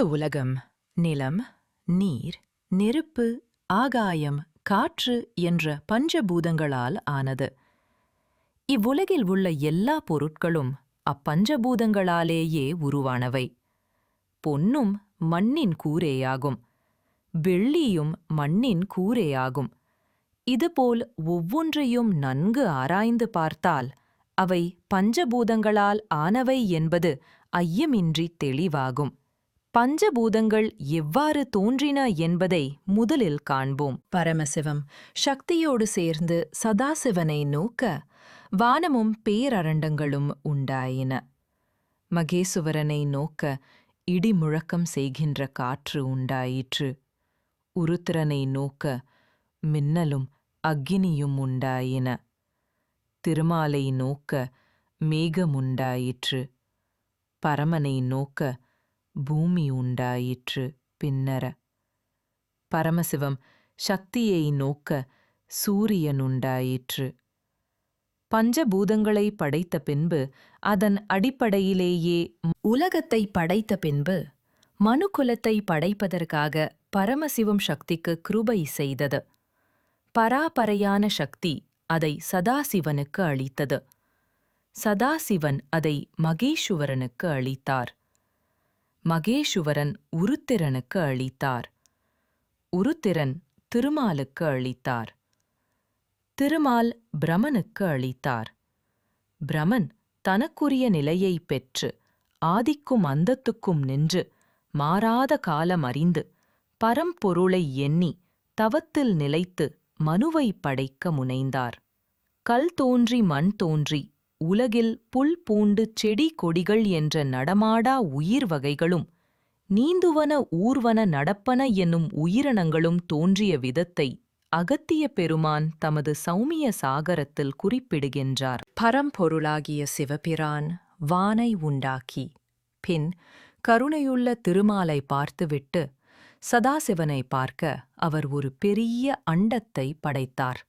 இந்த உலகம் நிலம் நீர் நெருப்பு ஆகாயம் காற்று என்ற பஞ்சபூதங்களால் ஆனது. இவ்வுலகில் உள்ள எல்லா பொருட்களும் அப்பஞ்சபூதங்களாலேயே உருவானவை. பொன்னும் மண்ணின் கூரேயாகும். வெள்ளியும் மண்ணின் கூரேயாகும். இதுபோல் ஒவ்வொன்றையும் நன்கு ஆராய்ந்து பார்த்தால் அவை பஞ்சபூதங்களால் ஆனவை என்பது ஐயமின்றி தெளிவாகும். பஞ்சபூதங்கள் எவ்வாறு தோன்றின என்பதை முதலில் காண்போம். பரமசிவம் சக்தியோடு சேர்ந்து சதாசிவனை நோக்க வானமும் பேரரண்டங்களும் உண்டாயின. மகேசுவரனை நோக்க இடிமுழக்கம் செய்கின்ற காற்று உண்டாயிற்று. உருத்திரனை நோக்க மின்னலும் அக்கினியும் உண்டாயின. திருமாலை நோக்க மேகமுண்டாயிற்று. பரமனை நோக்க பூமி உண்டாயிற்று பின்னர. பரமசிவம் சக்தியை நோக்க சூரியன் உண்டாயிற்று. பஞ்சபூதங்களை படைத்த பின்பு அதன் அடிப்படையிலேயே உலகத்தை படைத்த பின்பு மனுக்குலத்தை படைப்பதற்காக பரமசிவம் சக்திக்கு கிருபை செய்தது. பராபரையான சக்தி அதை சதாசிவனுக்கு அளித்தது. சதாசிவன் அதை மகேஸ்வரனுக்கு அளித்தார். மகேஷுவரன் உருத்திரனுக்கு அளித்தார். உருத்திரன் திருமாலுக்கு அளித்தார். திருமால் பிரமனுக்கு அளித்தார். பிரமன் தனக்குரிய நிலையை பெற்று ஆதிக்கும் அந்தத்துக்கும் நின்று மாறாத காலம் அறிந்து பரம்பொருளை எண்ணி தவத்தில் நிலைத்து மனுவை படைக்க முனைந்தார். கல் தோன்றி மண் தோன்றி உலகில் புல் பூண்டு செடி கொடிகள் என்ற நடமாடா உயிர் வகைகளும் நீந்துவன ஊர்வன நடப்பன என்னும் உயிரினங்களும் தோன்றிய விதத்தை அகத்திய பெருமான் தமது சௌமிய சாகரத்தில் குறிப்பிடுகின்றார். பரம்பொருளாகிய சிவபிரான் வானை உண்டாக்கி பின் கருணையுள்ள திருமாலை பார்த்துவிட்டு சதாசிவனை பார்க்க அவர் ஒரு பெரிய அண்டத்தை படைத்தார்.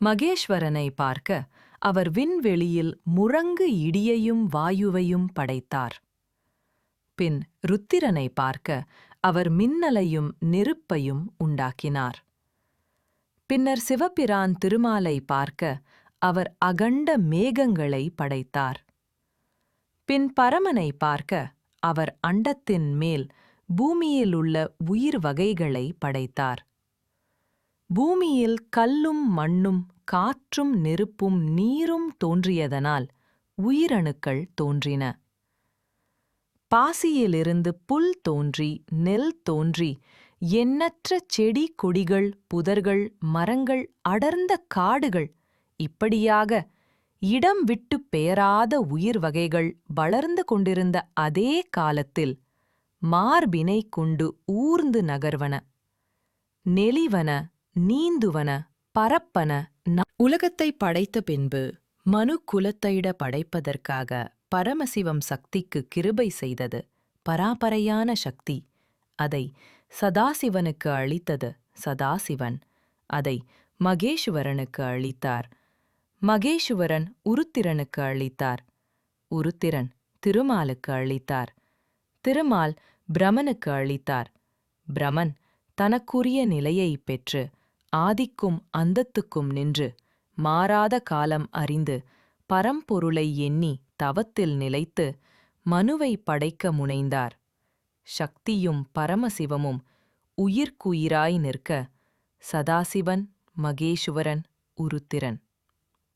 மகேஸ்வரனை பார்க்க அவர் விண்வெளியில் முழங்கு இடியையும் வாயுவையும் படைத்தார். பின் ருத்திரனை பார்க்க அவர் மின்னலையும் நெருப்பையும் உண்டாக்கினார். பின்னர் சிவபிரான் திருமாலை பார்க்க அவர் அகண்ட மேகங்களை படைத்தார். பின் பரமனை பார்க்க அவர் அண்டத்தின் மேல் பூமியிலுள்ள உயிர் வகைகளை படைத்தார். பூமியில் கல்லும் மண்ணும் காற்றும் நெருப்பும் நீரும் தோன்றியதனால் உயிரணுக்கள் தோன்றின. பாசியிலிருந்து புல் தோன்றி நெல் தோன்றி எண்ணற்ற செடி கொடிகள் புதர்கள் மரங்கள் அடர்ந்த காடுகள் இப்படியாக இடம் விட்டு பெயராத உயிர் வகைகள் வளர்ந்து கொண்டிருந்த அதே காலத்தில் மார்பினை கொண்டு ஊர்ந்து நகர்வன. நெளிவன நீந்துவன பரப்பன உலகத்தை படைத்த பின்பு மனு குலத்தைட படைப்பதற்காக பரமசிவம் சக்திக்கு கிருபை செய்தது பராபரையான சக்தி. அதை சதாசிவனுக்கு அளித்தது சதாசிவன். அதை மகேஸ்வரனுக்கு அளித்தார். மகேஸ்வரன் உருத்திரனுக்கு அளித்தார். உருத்திரன் திருமாலுக்கு அளித்தார். திருமால் பிரமனுக்கு அளித்தார். பிரமன் தனக்குரிய நிலையை பெற்று ஆதிக்கும் அந்தத்துக்கும் நின்று மாறாத காலம் அறிந்து பரம்பொருளை எண்ணி தவத்தில் நிலைத்து மனுவை படைக்க முனைந்தார். சக்தியும் பரமசிவமும் உயிர்க்குயிராய் நிற்க சதாசிவன் மகேஸ்வரன் உருத்திரன்.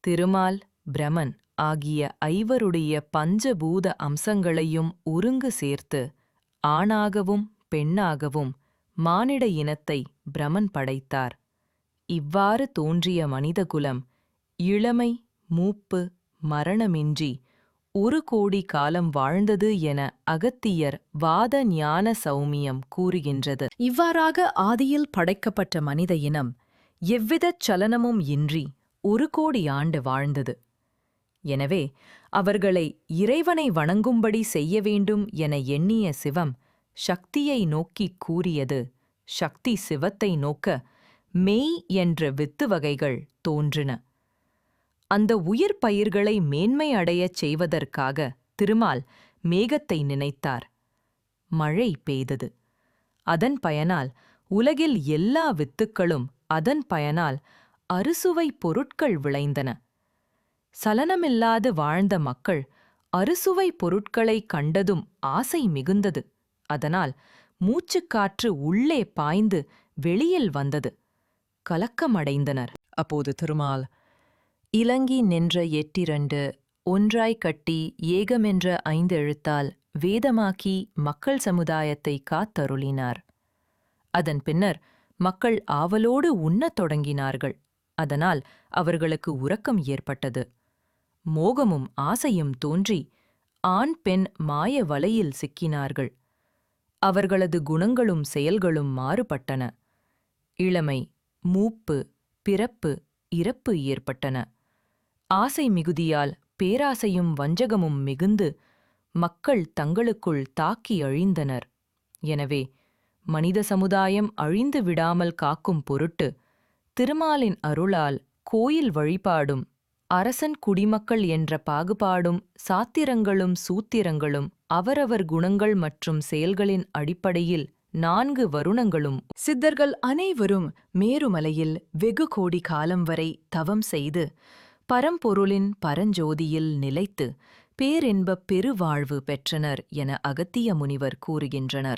திருமால் பிரமன் ஆகிய ஐவருடைய பஞ்சபூத அம்சங்களையும் ஒருங்கு சேர்த்து ஆணாகவும் பெண்ணாகவும் மானிட இனத்தை பிரமன் படைத்தார். இவ்வாறு தோன்றிய மனிதகுலம் இளமை மூப்பு மரணமின்றி ஒரு கோடி காலம் வாழ்ந்தது என அகத்தியர் வாத ஞான சௌமியம் கூறுகின்றது. இவ்வாறாக ஆதியில் படைக்கப்பட்ட மனித இனம் எவ்விதச் சலனமும் இன்றி ஒரு கோடி ஆண்டு வாழ்ந்தது. எனவே அவர்களை இறைவனை வணங்கும்படி செய்ய வேண்டும் என எண்ணிய சிவம் சக்தியை நோக்கிக் கூறியது சக்தி சிவத்தை நோக்க மெய் என்ற வித்து வகைகள் தோன்றின. அந்த உயிர் பயிர்களை மேன்மை அடையச் செய்வதற்காக திருமால் மேகத்தை நினைத்தார். மழை பெய்தது. அதன் பயனால் உலகில் எல்லா வித்துக்களும் அதன் பயனால் அறுசுவை பொருட்கள் விளைந்தன. சலனமில்லாது வாழ்ந்த மக்கள் அறுசுவை பொருட்களைக் கண்டதும் ஆசை மிகுந்தது. அதனால் மூச்சுக்காற்று உள்ளே பாய்ந்து வெளியில் வந்தது. கலக்கமடைந்தனர். அப்போது திருமால் இலங்கி நின்ற எட்டிரண்டு ஒன்றாய் கட்டி ஏகமென்ற ஐந்தெழுத்தால் வேதமாக்கி மக்கள் சமுதாயத்தை காத்தருளினார். அதன் பின்னர் மக்கள் ஆவலோடு உண்ணத் தொடங்கினார்கள். அதனால் அவர்களுக்கு உறக்கம் ஏற்பட்டது. மோகமும் ஆசையும் தோன்றி ஆண் பெண் மாய வலையில் சிக்கினார்கள். அவர்களது குணங்களும் செயல்களும் மாறுபட்டன. இளமை மூப்பு பிறப்பு இறப்பு ஏற்பட்டன. ஆசை மிகுதியால் பேராசையும் வஞ்சகமும் மிகுந்து மக்கள் தங்களுக்குள் தாக்கி அழிந்தனர். எனவே மனித சமுதாயம் அழிந்து விடாமல் காக்கும் பொருட்டு திருமாலின் அருளால் கோயில் வழிபாடும் அரசன் குடிமக்கள் என்ற பாகுபாடும் சாத்திரங்களும் சூத்திரங்களும் அவரவர் குணங்கள் மற்றும் செயல்களின் அடிப்படையில் நான்கு வருணங்களும். சித்தர்கள் அனைவரும் மேருமலையில் வெகு கோடி காலம் வரை தவம் செய்து பரம்பொருளின் பரஞ்சோதியில் நிலைத்து பேரின்பப் பெருவாழ்வு பெற்றனர் என அகத்திய முனிவர் கூறுகின்றனர்.